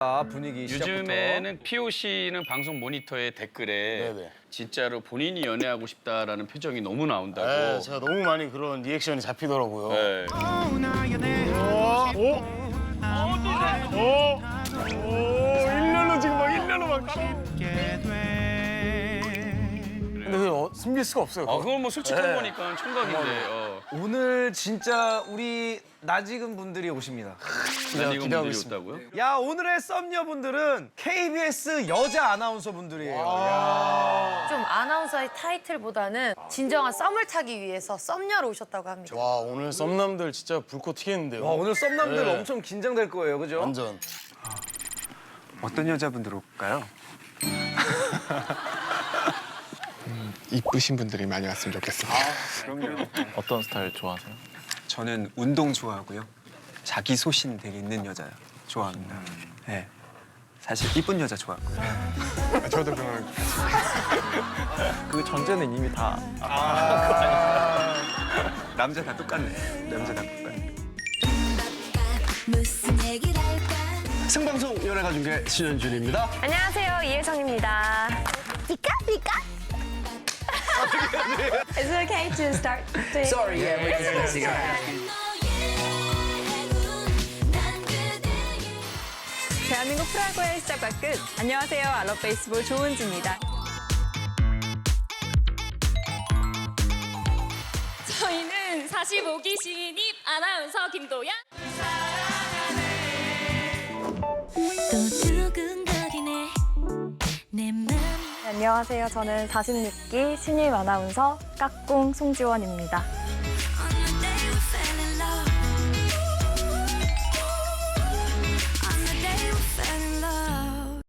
아, 분위기. 요즘에는 POC는 방송 모니터의 댓글에 네네. 진짜로 본인이 연애하고 싶다라는 표정이 너무 나온다고. 네, 제가 너무 많이 그런 리액션이 잡히더라고요. 네. 숨길 수가 없어요. 아. 그건 뭐 솔직한 네. 거니까 총각인데. 어. 오늘 진짜 우리 나지금 분들이 오십니다. 난 이거 기대하고 분들이 있습니다. 없다고요? 야 오늘의 썸녀분들은 KBS 여자 아나운서 분들이에요. 야. 좀 아나운서의 타이틀보다는 진정한 썸을 타기 위해서 썸녀로 오셨다고 합니다. 와 오늘 썸남들 진짜 불꽃 튀겠는데요. 와, 오늘 썸남들 네. 엄청 긴장될 거예요, 그죠? 완전. 어떤 여자분들 올까요? 이쁘신 분들이 많이 왔으면 좋겠습니다. 어떤 스타일 좋아하세요? 저는 운동 좋아하고요. 자기 소신 되게 있는 여자 좋아합니다. 네. 사실 이쁜 여자 좋아하고요. 저도 그런 그 전제는 이미 다 남자 다 똑같네. 남자 다 똑같네. 무슨 얘기를 할까 생방송 연예가 중계 신현준입니다. 안녕하세요, 이혜성입니다. 피카 피카 Is it okay to start? Sorry, yeah, we can 해군 난 그대의 대한민국 프로야구의 시작과 끝. 안녕하세요. 알럽 베이스볼 조은지입니다. 저희는 45기 신입 아나운서 김도연 또 안녕하세요. 저는 46기 신입 아나운서 깍꿍 송지원입니다.